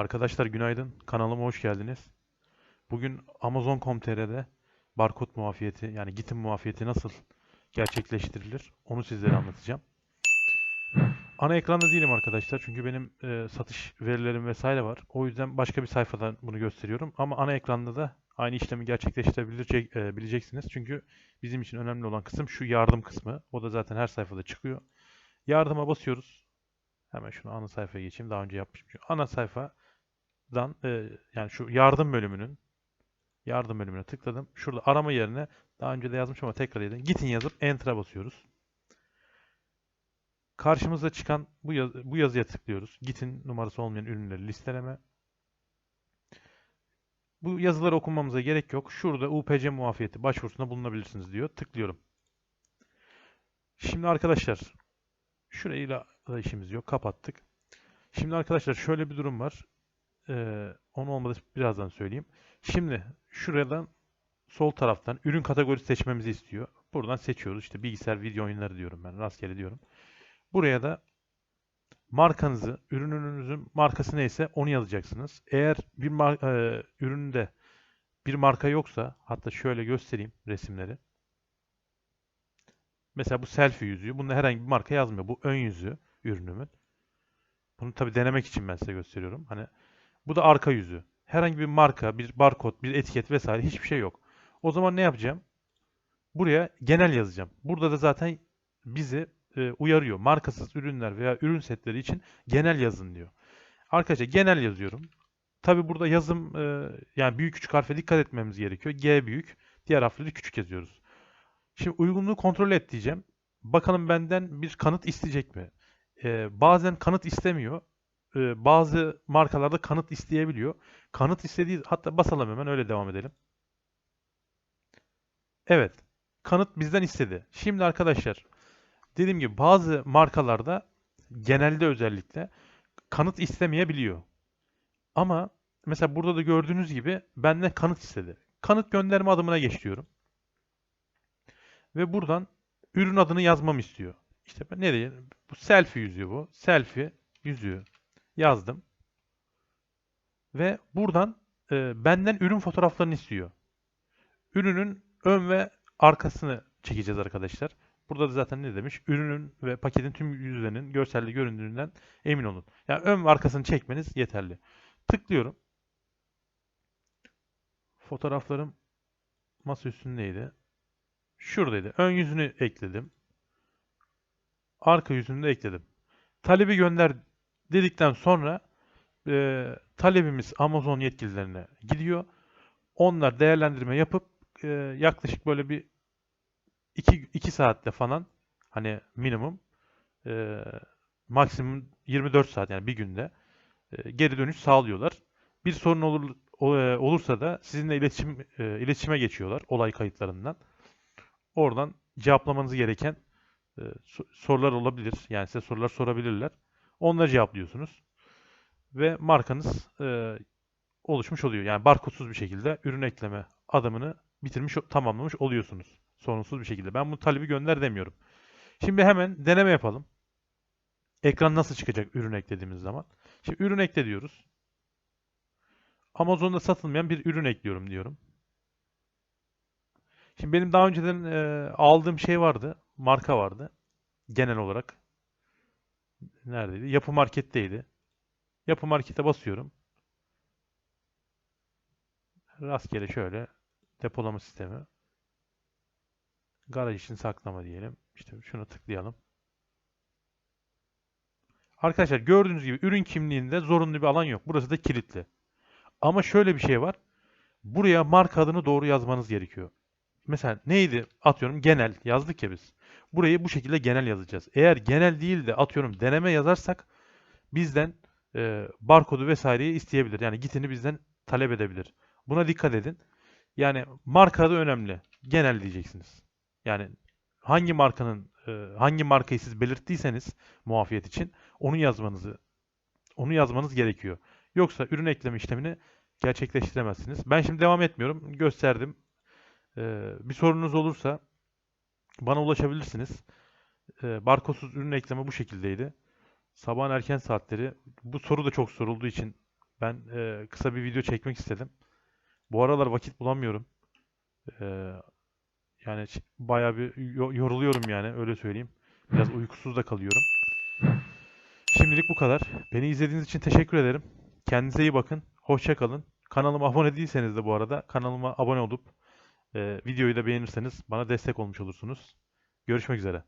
Arkadaşlar günaydın. Kanalıma hoş geldiniz. Bugün Amazon.com.tr'de barkod muafiyeti yani gitim muafiyeti nasıl gerçekleştirilir onu sizlere anlatacağım. Ana ekranda değilim arkadaşlar çünkü benim e, satış verilerim vesaire var. O yüzden başka bir sayfadan bunu gösteriyorum. Ama ana ekranda da aynı işlemi gerçekleştirebilecek e. Çünkü bizim için önemli olan kısım şu yardım kısmı. O da zaten her sayfada çıkıyor. Yardıma basıyoruz. Hemen şunu ana sayfaya geçeyim. Daha önce yapmışım. Ana sayfadan e, yani şu yardım bölümünün yardım bölümüne tıkladım. Şurada arama yerine daha önce de yazmışım ama tekrar edin. Git'in yazıp Enter'a basıyoruz. Karşımıza çıkan bu, yaz- bu yazıya tıklıyoruz. Git'in numarası olmayan ürünleri listeleme. Bu yazıları okumamıza gerek yok. Şurada UPC muafiyeti başvurusunda bulunabilirsiniz diyor. Tıklıyorum. Şimdi arkadaşlar şurayla da işimiz yok. Kapattık. Şimdi arkadaşlar şöyle bir durum var. Ee, onu olmadı birazdan söyleyeyim. Şimdi şuradan sol taraftan ürün kategorisi seçmemizi istiyor. Buradan seçiyoruz. İşte bilgisayar video oyunları diyorum ben. Rastgele diyorum. Buraya da markanızı, ürününüzün markası neyse onu yazacaksınız. Eğer bir mar e, üründe bir marka yoksa hatta şöyle göstereyim resimleri. Mesela bu selfie yüzüğü. Bunda herhangi bir marka yazmıyor. Bu ön yüzü ürünümün. Bunu tabii denemek için ben size gösteriyorum. Hani bu da arka yüzü. Herhangi bir marka, bir barkod, bir etiket vesaire hiçbir şey yok. O zaman ne yapacağım? Buraya genel yazacağım. Burada da zaten bizi e, uyarıyor. Markasız ürünler veya ürün setleri için genel yazın diyor. Arkadaşlar genel yazıyorum. Tabii burada yazım e, yani büyük küçük harfe dikkat etmemiz gerekiyor. G büyük, diğer harfleri küçük yazıyoruz. Şimdi uygunluğu kontrol et diyeceğim. Bakalım benden bir kanıt isteyecek mi? E, bazen kanıt istemiyor. E, bazı markalarda kanıt isteyebiliyor. Kanıt istediği hatta basalım hemen öyle devam edelim. Evet. Kanıt bizden istedi. Şimdi arkadaşlar dediğim gibi bazı markalarda genelde özellikle kanıt istemeyebiliyor. Ama mesela burada da gördüğünüz gibi benden kanıt istedi. Kanıt gönderme adımına geç diyorum. Ve buradan ürün adını yazmamı istiyor. İşte ben ne diyeyim? Bu selfie yüzüğü bu. Selfie yüzüğü yazdım. Ve buradan e, benden ürün fotoğraflarını istiyor. Ürünün ön ve arkasını çekeceğiz arkadaşlar. Burada da zaten ne demiş? Ürünün ve paketin tüm yüzlerinin görselli göründüğünden emin olun. Yani ön ve arkasını çekmeniz yeterli. Tıklıyorum. Fotoğraflarım masa üstündeydi. Şuradaydı. Ön yüzünü ekledim. Arka yüzünü de ekledim. Talebi gönder dedikten sonra e, talebimiz Amazon yetkililerine gidiyor. Onlar değerlendirme yapıp e, yaklaşık böyle bir 2 2 saatte falan hani minimum e, maksimum 24 saat yani bir günde e, geri dönüş sağlıyorlar. Bir sorun olur e, olursa da sizinle iletişim e, iletişime geçiyorlar olay kayıtlarından. Oradan cevaplamanız gereken e, so- sorular olabilir. Yani size sorular sorabilirler. Onları cevaplıyorsunuz. Ve markanız e, oluşmuş oluyor. Yani barkodsuz bir şekilde ürün ekleme adımını bitirmiş, tamamlamış oluyorsunuz. Sorunsuz bir şekilde. Ben bu talebi gönder demiyorum. Şimdi hemen deneme yapalım. Ekran nasıl çıkacak ürün eklediğimiz zaman. Şimdi ürün ekle diyoruz. Amazon'da satılmayan bir ürün ekliyorum diyorum. Şimdi benim daha önceden e, aldığım şey vardı. Marka vardı. Genel olarak. Neredeydi? Yapı Market'teydi. Yapı Market'e basıyorum. Rastgele şöyle depolama sistemi. Garaj için saklama diyelim. İşte şuna tıklayalım. Arkadaşlar gördüğünüz gibi ürün kimliğinde zorunlu bir alan yok. Burası da kilitli. Ama şöyle bir şey var. Buraya marka adını doğru yazmanız gerekiyor. Mesela neydi? Atıyorum genel yazdık ya biz. Burayı bu şekilde genel yazacağız. Eğer genel değil de atıyorum deneme yazarsak bizden e, barkodu vesaireyi isteyebilir. Yani gitini bizden talep edebilir. Buna dikkat edin. Yani marka adı önemli. Genel diyeceksiniz. Yani hangi markanın e, hangi markayı siz belirttiyseniz muafiyet için onu yazmanızı onu yazmanız gerekiyor. Yoksa ürün ekleme işlemini gerçekleştiremezsiniz. Ben şimdi devam etmiyorum. Gösterdim. Ee, bir sorunuz olursa bana ulaşabilirsiniz. Ee, barkodsuz ürün ekleme bu şekildeydi. Sabahın erken saatleri. Bu soru da çok sorulduğu için Ben e, kısa bir video çekmek istedim. Bu aralar vakit bulamıyorum. E, yani bayağı bir yo- yoruluyorum yani öyle söyleyeyim. Biraz uykusuz da kalıyorum. Şimdilik bu kadar. Beni izlediğiniz için teşekkür ederim. Kendinize iyi bakın. Hoşça kalın. Kanalıma abone değilseniz de bu arada kanalıma abone olup e, videoyu da beğenirseniz bana destek olmuş olursunuz. Görüşmek üzere.